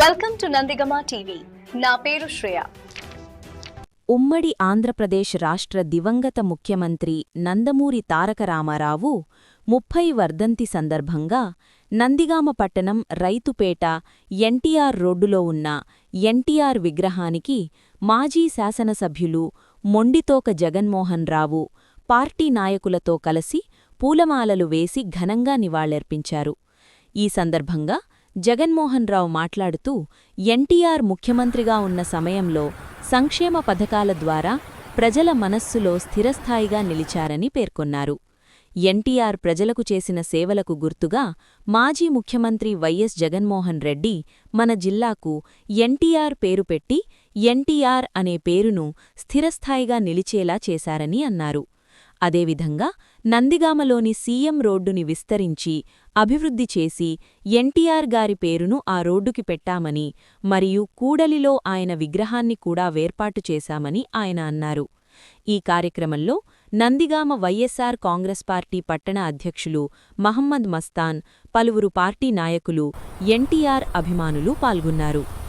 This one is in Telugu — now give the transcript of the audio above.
Welcome to Nandigama TV. నా పేరు శ్రేయ. ఉమ్మడి ఆంధ్రప్రదేశ్ రాష్ట్ర దివంగత ముఖ్యమంత్రి నందమూరి తారక రామారావు ముప్పై వర్ధంతి సందర్భంగా నందిగామ పట్టణం రైతుపేట ఎన్టీఆర్ రోడ్డులో ఉన్న ఎన్టీఆర్ విగ్రహానికి మాజీ శాసనసభ్యులు మొండితోక జగన్మోహన్ రావు పార్టీ నాయకులతో కలిసి పూలమాలలు వేసి ఘనంగా నివాళులర్పించారు. ఈ సందర్భంగా జగన్మోహన్ రావు మాట్లాడుతూ ఎన్టీఆర్ ముఖ్యమంత్రిగా ఉన్న సమయంలో సంక్షేమ పథకాల ద్వారా ప్రజల మనస్సులో స్థిరస్థాయిగా నిలిచారని పేర్కొన్నారు. ఎన్టీఆర్ ప్రజలకు చేసిన సేవలకు గుర్తుగా మాజీ ముఖ్యమంత్రి వైఎస్ జగన్మోహన్ రెడ్డి మన జిల్లాకు ఎన్టీఆర్ పేరు పెట్టి ఎన్టీఆర్ అనే పేరును స్థిరస్థాయిగా నిలిచేలా చేశారని అన్నారు. అదేవిధంగా నందిగామలోని సీఎం రోడ్డుని విస్తరించి అభివృద్ధి చేసి ఎన్టీఆర్ గారి పేరును ఆ రోడ్డుకి పెట్టామని మరియు కూడలిలో ఆయన విగ్రహాన్ని కూడా వేర్పాటు చేశామని ఆయన అన్నారు. ఈ కార్యక్రమంలో నందిగామ వైఎస్సార్ కాంగ్రెస్ పార్టీ పట్టణ అధ్యక్షులు మహమ్మద్ మస్తాన్ పలువురు పార్టీ నాయకులు ఎన్టీఆర్ అభిమానులు పాల్గొన్నారు.